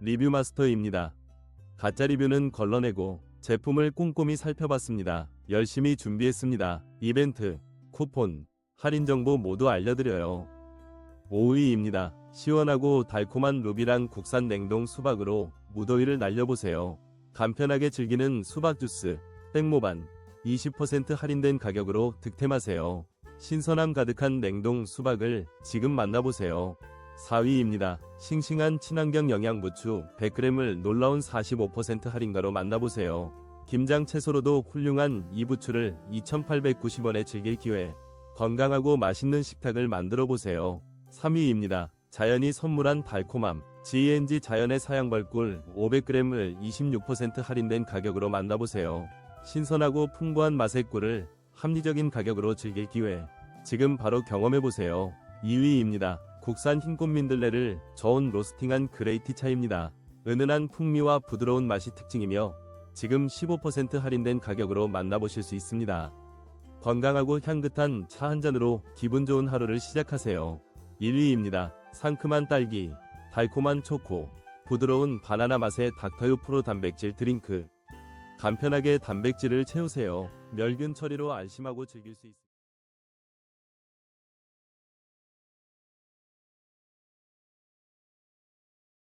리뷰 마스터입니다. 가짜 리뷰는 걸러내고 제품을 꼼꼼히 살펴봤습니다. 열심히 준비했습니다. 이벤트, 쿠폰, 할인 정보 모두 알려드려요. 5위입니다. 시원하고 달콤한 루비랑 국산 냉동 수박으로 무더위를 날려보세요. 간편하게 즐기는 수박 주스, 땡모반, 20% 할인된 가격으로 득템하세요. 신선함 가득한 냉동 수박을 지금 만나보세요. 4위입니다. 싱싱한 친환경 영양 부추 100g을 놀라운 45% 할인가로 만나보세요. 김장 채소로도 훌륭한 이 부추를 2,890원에 즐길 기회. 건강하고 맛있는 식탁을 만들어 보세요. 3위입니다. 자연이 선물한 달콤함. GNG 자연의 사양벌꿀 500g을 26% 할인된 가격으로 만나보세요. 신선하고 풍부한 맛의 꿀을 합리적인 가격으로 즐길 기회. 지금 바로 경험해보세요. 2위입니다. 국산 흰꽃 민들레를 저온 로스팅한 그레이티 차입니다. 은은한 풍미와 부드러운 맛이 특징이며 지금 15% 할인된 가격으로 만나보실 수 있습니다. 건강하고 향긋한 차 한 잔으로 기분 좋은 하루를 시작하세요. 1위입니다. 상큼한 딸기, 달콤한 초코, 부드러운 바나나 맛의 닥터유 프로 단백질 드링크. 간편하게 단백질을 채우세요. 멸균 처리로 안심하고 즐길 수 있습니다.